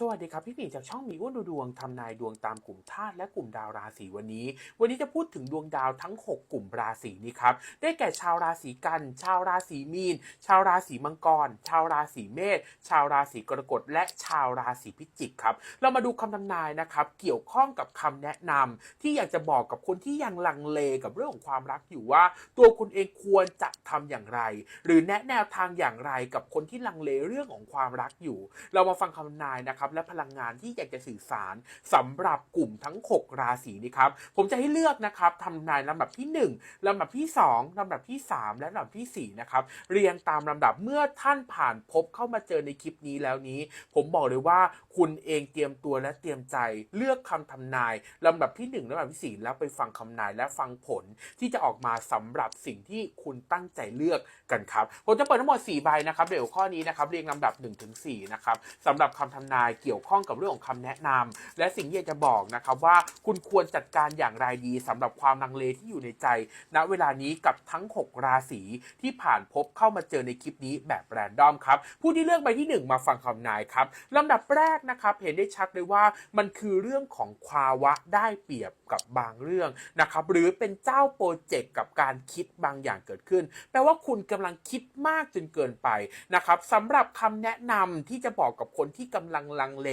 สวัสดีครับ พี่หมีจากช่องมีอ้วนดูดวงทำนายดวงตามกลุ่มธาตุและกลุ่มดาวราศีวันนี้ วันนี้จะพูดถึงดวงดาวทั้ง 6 กลุ่มราศีนี้ครับ ได้แก่ชาวราศีกัน ชาวราศีมีน ชาวราศีมังกร ชาวราศีเมษ ชาวราศีกรกฎ และชาวราศีพิจิกครับ เรามาดูคำทำนายนะครับ เกี่ยวข้องกับคำแนะนำที่อยากจะบอกกับคนที่ยังลังเลกับเรื่องของความรักอยู่ว่า ตัวคุณเองควรจะทำอย่างไร หรือแนะแนวทางอย่างไรกับคนที่ลังเลเรื่องของความรักอยู่ เรามาฟังคำนายนะครับและพลังงานที่อยากจะสื่อสารสำหรับกลุ่มทั้ง 6 ราศีนี้ครับผมจะให้เลือกนะครับทำนายลำดับที่ 1ลำดับที่ 2ลำดับที่ 3 และลำดับทีสี่4นะครับเรียงตามลำดับเมื่อท่านผ่านพบเข้ามาเจอในคลิปนี้แล้วนี้ ผมบอกเลยว่าคุณเองเตรียมตัวและเตรียมใจเลือกคำทำนายลำดับที่ 1ลำดับที่ 4 แล้วไปฟังคำนายและฟังผลที่จะออกมาสำหรับสิ่งที่คุณตั้งใจเลือกกันครับผมจะเปิดทั้งหมด4ใบนะครับเดี๋ยวข้อนี้นะครับเรียงลำดับ1-4ถึงนะครับสำหรับคำทำนายเกี่ยวข้องกับเรื่องของคำแนะนำและสิ่งที่อยากจะบอกนะครับว่าคุณควรจัดการอย่างไรดีสำหรับความลังเลที่อยู่ในใจ ณเวลานี้กับทั้ง 6 ราศีที่ผ่านพบเข้ามาเจอในคลิปนี้แบบแรนดอมครับผู้ที่เลือกใบที่ 1 มาฟังคำนายครับลำดับแรกนะครับเห็นได้ชัดเลยว่ามันคือเรื่องของภาวะได้เปรียบกับบางเรื่องนะครับหรือเป็นเจ้าโปรเจกต์กับการคิดบางอย่างเกิดขึ้น แปลว่าคุณกำลังคิดมากจนเกินไปนะครับสำหรับคำแนะนำที่จะบอกกับคนที่กำลังลังเล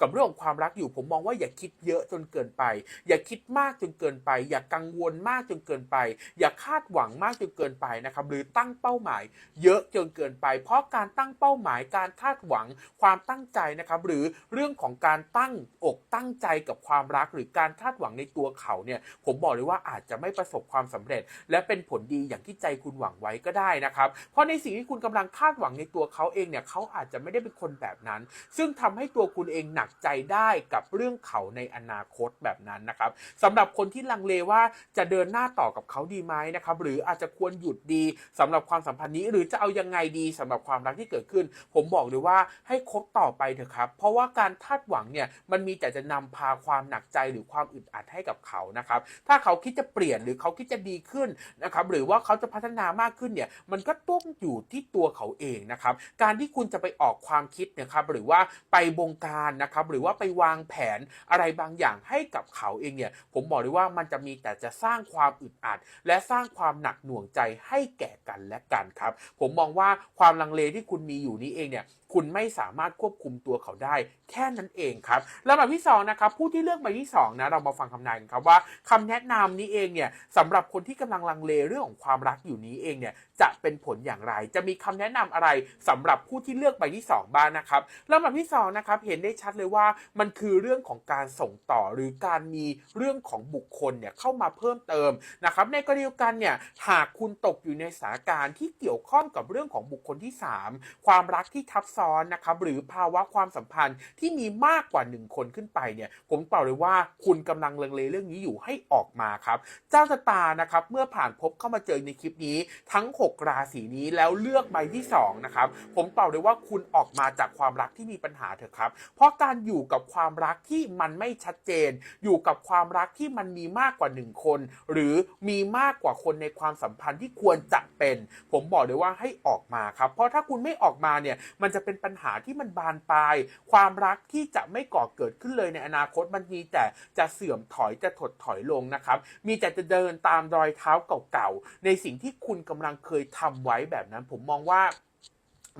กับเรื่องของความรักอยู่ผมมองว่าอย่าคิดเยอะจนเกินไป อย่าคิดมากจนเกินไป อย่ากังวลมากจนเกินไป อย่าคาดหวังมากจนเกินไปนะครับหรือตั้งเป้าหมาย เยอะจนเกินไป เพราะการตั้งเป้าหมายการคาดหวังความตั้งใจนะครับหรือเรื่องของการตั้งอกตั้งใจกับความรักหรือการคาดหวังในตัวเขาเนี่ยผมบอกเลยว่าอาจจะไม่ประสบความสำเร็จ และเป็นผลดีอย่างที่ใจคุณหวังไว้ก็ได้นะครับเพราะในสิ่งที่คุณกำลังคาดหวังในตัวเขาเองเนี่ยเขาอาจจะไม่ได้เป็นคนแบบนั้น ซึ่งทำให้ตัวคุณเองหนักใจได้กับเรื่องเขาในอนาคตแบบนั้นนะครับสำหรับคนที่ลังเลว่าจะเดินหน้าต่อกับเขาดีไหมนะครับหรืออาจจะควรหยุดดีสำหรับความสัมพันธ์นี้หรือจะเอายังไงดีสำหรับความรักที่เกิดขึ้น ผมบอกเลยว่าให้คบต่อไปเถอะครับเพราะว่าการคาดหวังเนี่ยมันมีแต่จะนำพาความหนักใจหรือความอึดอัดให้กับเขานะครับถ้าเขาคิดจะเปลี่ยนหรือเขาคิดจะดีขึ้นนะครับหรือว่าเขาจะพัฒนามากขึ้นเนี่ยมันก็ต้องอยู่ที่ตัวเขาเองนะครับการที่คุณจะไปออกความคิดนะครับหรือว่าไปบงงการนะครับหรือว่าไปวางแผนอะไรบางอย่างให้กับเขาเองเนี่ยผมบอกเลยว่ามันจะมีแต่จะสร้างความอึดอัด และสร้างความหนักหน่วงใจให้แก่กันและกันครับ ผมมองว่าความลังเลที่คุณมีอยู่นี้เองเนี่ย คุณไม่สามารถควบคุมตัวเขาได้ แค่นั้นเองครับลำดับที่2นะครับผู้ที่เลือกใบที่2นะเรามาฟังคำนายกันครับว่าคำแนะนำนี้เองเนี่ยสำหรับคนที่กำลังลังเลเรื่องของความรักอยู่นี้เองเนี่ยจะเป็นผลอย่างไร จะมีคำแนะนำอะไรสำหรับผู้ที่เลือกใบที่ 2 บ้างนะครับลำดับที่2นะครับเห็นได้ชัดเลยว่ามันคือเรื่องของการส่งต่อหรือการมีเรื่องของบุคคลเนี่ยเข้ามาเพิ่มเติมนะครับในกรณีเดียวกันเนี่ยหากคุณตกอยู่ในสถานการณ์ที่เกี่ยวข้องกับเรื่องของบุคคลที่ 3 ความรักที่ทับซ้อนนะครับหรือภาวะความสัมพันธ์ที่มีมากกว่า 1 คนขึ้นไปเนี่ยผมเปล่าเลยว่าคุณกำลังลังเลเรื่องนี้อยู่ให้ออกมาครับ เจ้าชะตานะครับเมื่อผ่านพบเข้ามาเจอในคลิปนี้ทั้ง 6 ราศีนี้แล้วเลือกใบที่2นะครับผมเปล่าเลยว่าคุณออกมาจากความรักที่มีปัญหาเถอะครับ เพราะการอยู่กับความรักที่มันไม่ชัดเจน อยู่กับความรักที่มันมีมากกว่า 1 คน หรือมีมากกว่าคนในความสัมพันธ์ที่ควรจะเป็น ผมบอกเลยว่าให้ออกมาครับ เพราะถ้าคุณไม่ออกมาเนี่ยมันจะเป็นปัญหาที่มันบานปลาย ความรักที่จะไม่ก่อเกิดขึ้นเลยในอนาคตมันมีแต่จะเสื่อมถอยจะถดถอยลงนะครับ มีแต่จะเดินตามรอยเท้าเก่าๆในสิ่งที่คุณกำลังเคยทำไว้แบบนั้น ผมมองว่า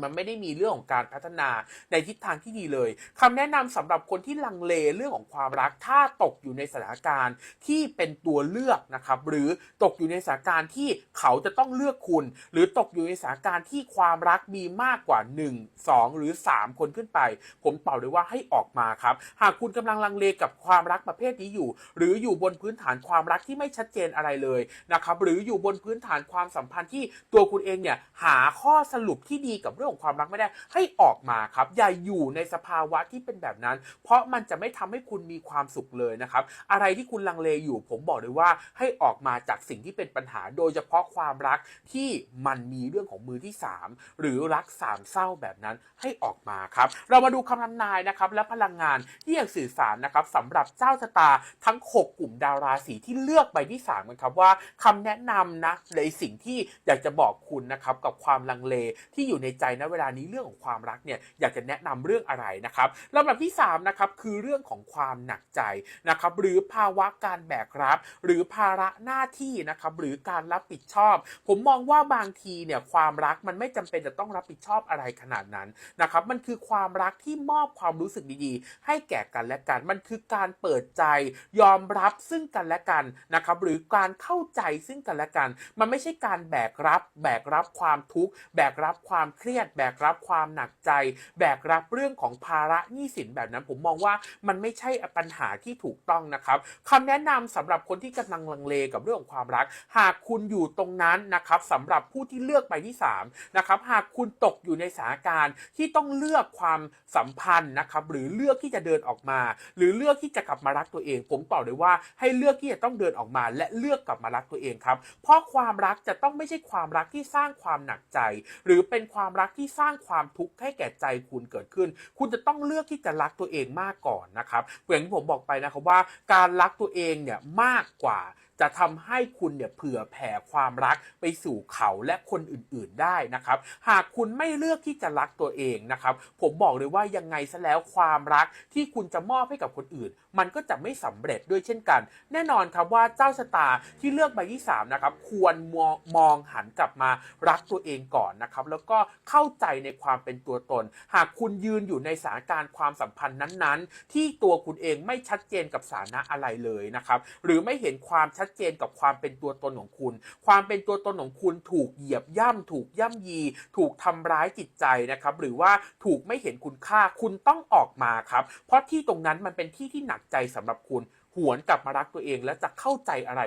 มันไม่ได้มีเรื่องของการพัฒนาในทิศทางที่ดีเลยคำแนะนำสำหรับคนที่ลังเลเรื่องของความรัก ถ้าตกอยู่ในสถานการณ์ที่เป็นตัวเลือกนะครับหรือตกอยู่ในสถานการณ์ที่เขาจะต้องเลือกคุณ หรือตกอยู่ในสถานการณ์ที่ความรักมีมากกว่า 1 2 หรือ 3 คนขึ้นไป ผมเป่าเลยว่าให้ออกมาครับ หากคุณกำลังลังเลกับความรักประเภทนี้อยู่ หรืออยู่บนพื้นฐานความรักที่ไม่ชัดเจนอะไรเลยนะครับหรืออยู่บนพื้นฐานความสัมพันธ์ที่ตัวคุณเองเนี่ยหาข้อสรุปที่ดีกับเรื่องของความรักไม่ได้ ให้ออกมาครับ อย่าอยู่ในสภาวะที่เป็นแบบนั้น เพราะมันจะไม่ทำให้คุณมีความสุขเลยนะครับ อะไรที่คุณลังเลอยู่ผมบอกเลยว่าให้ออกมาจากสิ่งที่เป็นปัญหา โดยเฉพาะความรักที่มันมีเรื่องของมือที่ 3 หรือรักสามเศร้าแบบนั้นให้ออกมาครับ เรามาดูคำทำนายนะครับและพลังงานที่อยากสื่อสารนะครับสำหรับเจ้าชะตาทั้ง 6 กลุ่มดาวราศีที่เลือกใบที่3กันครับว่าคำแนะนำนะในสิ่งที่อยากจะบอกคุณนะครับกับความลังเลที่อยู่ในใจณเวลานี้เรื่องของความรักเนี่ยอยากจะแนะนำเรื่องอะไรนะครับลำดับที่3นะครับคือเรื่องของความหนักใจนะครับหรือภาวะการแบกรับ หรือภาระหน้าที่นะครับหรือการรับผิดชอบ ผมมองว่าบางทีเนี่ยความรักมันไม่จำเป็นจะต้องรับผิดชอบอะไรขนาดนั้นนะครับมันคือความรักที่มอบความรู้สึกดีๆ ให้แก่กันและกัน มันคือการเปิดใจยอมรับซึ่งกันและกันนะครับหรือการเข้าใจซึ่งกันและกัน มันไม่ใช่การแบกรับ แบกรับความทุกข์แบกรับความเครียดแบกรับความหนักใจ แบกรับเรื่องของภาระหนี้สินแบบนั้น ผมมองว่ามันไม่ใช่ปัญหาที่ถูกต้องนะครับคำแนะนำสำหรับคนที่กำลังลังเลกับเรื่องของความรัก หากคุณอยู่ตรงนั้นนะครับสำหรับผู้ที่เลือกไปที่3นะครับหากคุณตกอยู่ในสถานการณ์ที่ต้องเลือกความสัมพันธ์นะครับหรือเลือกที่จะเดินออกมา หรือเลือกที่จะกลับมารักตัวเอง ผมตอบเลยว่าให้เลือกที่จะต้องเดินออกมา และเลือกกลับมารักตัวเองครับเพราะความรักจะต้องไม่ใช่ความรักที่สร้างความหนักใจ หรือเป็นความรักที่สร้างความทุกข์ให้แก่ใจคุณเกิดขึ้น คุณจะต้องเลือกที่จะรักตัวเองมากก่อนนะครับอย่างที่ผมบอกไปนะครับว่าการรักตัวเองเนี่ยมากกว่า จะทำให้คุณเนี่ยเผื่อแผ่ความรักไปสู่เขาและคนอื่นๆได้นะครับ หากคุณไม่เลือกที่จะรักตัวเองนะครับ ผมบอกเลยว่ายังไงซะแล้วความรักที่คุณจะมอบให้กับคนอื่น มันก็จะไม่สำเร็จด้วยเช่นกัน แน่นอนครับว่าเจ้าชะตาที่เลือกใบที่3นะครับควรมองมองหันกลับมารักตัวเองก่อนนะครับ แล้วก็เข้าใจในความเป็นตัวตน หากคุณยืนอยู่ในสถานการณ์ความสัมพันธ์นั้นๆ ที่ตัวคุณเองไม่ชัดเจนกับสถานะอะไรเลยนะครับ หรือไม่เห็นความชัดดเจนกับความเป็นตัวตนของคุณ ความเป็นตัวตนของคุณถูกเหยียบย่ำถูกย่ำยี ถูกทำร้ายจิตใจนะครับ หรือว่าถูกไม่เห็นคุณค่าคุณต้องออกมาครับ เพราะที่ตรงนั้นมันเป็นที่ที่หนักใจสำหรับคุณหวนกลับมารักตัวเองและจะเข้าใจอะไร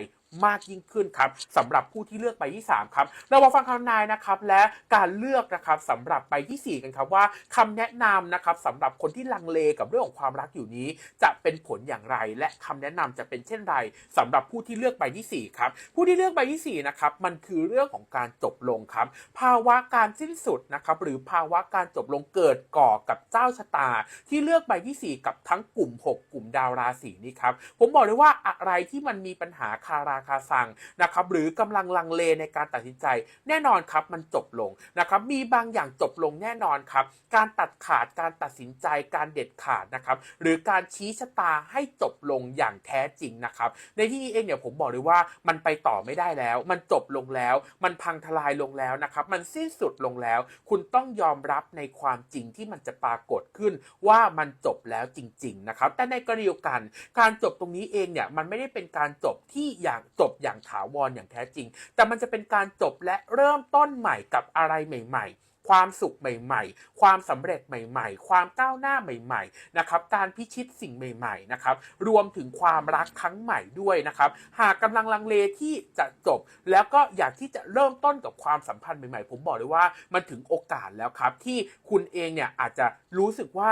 มากยิ่งขึ้นครับสำหรับผู้ที่เลือกใบที่ 3 ครับ เรามาฟังคำนายนะครับและการเลือกนะครับสำหรับใบที่ 4 กันครับว่าคำแนะนำนะครับสำหรับคนที่ลังเลกับเรื่องของความรักอยู่นี้ จะเป็นผลอย่างไร และคำแนะนำจะเป็นเช่นไรสำหรับผู้ที่เลือกใบที่4ครับผู้ที่เลือกใบที่4นะครับมันคือเรื่องของการจบลงครับ ภาวะการสิ้นสุดนะครับหรือภาวะการจบลงเกิดก่อกับเจ้าชะตา ที่เลือกใบที่ 4 กับทั้งกลุ่ม 6 กลุ่มดาวราศีนี้ครับผมบอกเลยว่าอะไรที่มันมีปัญหาคาราคาซังนะครับหรือกำลังลังเลในการตัดสินใจ แน่นอนครับมันจบลงนะครับมีบางอย่างจบลงแน่นอนครับ การตัดขาดการตัดสินใจการเด็ดขาดนะครับหรือการชี้ชะตาให้จบลงอย่างแท้จริงนะครับในที่นี้เองเนี่ยผมบอกเลยว่ามันไปต่อไม่ได้แล้ว มันจบลงแล้ว มันพังทลายลงแล้วนะครับมันสิ้นสุดลงแล้ว คุณต้องยอมรับในความจริงที่มันจะปรากฏขึ้นว่ามันจบแล้วจริงๆนะครับแต่ในกรณีเดียวกัน การจบตรงนี้เองเนี่ยมันไม่ได้เป็นการจบที่อย่างจบอย่างถาวรอย่างแท้จริง แต่มันจะเป็นการจบและเริ่มต้นใหม่กับอะไรใหม่ ๆความสุขใหม่ ๆ ความสำเร็จใหม่ ๆ ความก้าวหน้าใหม่ ๆ นะครับ การพิชิตสิ่งใหม่ ๆ นะครับ รวมถึงความรักครั้งใหม่ด้วยนะครับ หากกำลังลังเลที่จะจบ แล้วก็อยากที่จะเริ่มต้นกับความสัมพันธ์ใหม่ ๆ ผมบอกเลยว่ามันถึงโอกาสแล้วครับ ที่คุณเองเนี่ยอาจจะรู้สึกว่า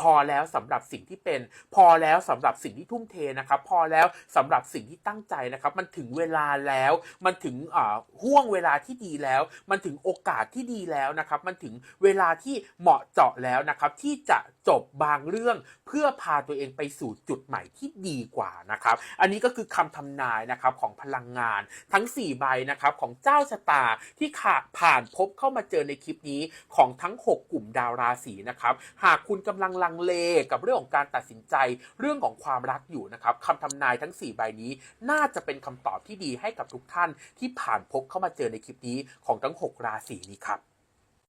พอแล้วสำหรับสิ่งที่เป็น พอแล้วสำหรับสิ่งที่ทุ่มเทนะครับ พอแล้วสำหรับสิ่งที่ตั้งใจนะครับ มันถึงเวลาแล้ว มันถึงอ่าห่วงเวลาที่ดีแล้ว มันถึงโอกาสที่ดีแล้วนะครับ มันถึงเวลาที่เหมาะเจาะแล้วนะครับ ที่จะ จบบางเรื่องเพื่อพาตัวเองไปสู่จุดใหม่ที่ดีกว่านะครับ อันนี้ก็คือคำทำนายนะครับของพลังงานทั้ง 4 ใบนะครับของเจ้าชะตาที่ขาผ่านพบเข้ามาเจอในคลิปนี้ของทั้ง 6 กลุ่มดาวราศีนะครับ หากคุณกำลังลังเลกับเรื่องของการตัดสินใจเรื่องของความรักอยู่นะครับคำทำนายทั้ง 4 ใบนี้ น่าจะเป็นคำตอบที่ดีให้กับทุกท่านที่ผ่านพบเข้ามาเจอในคลิปนี้ของทั้ง 6 ราศีนี้ครับ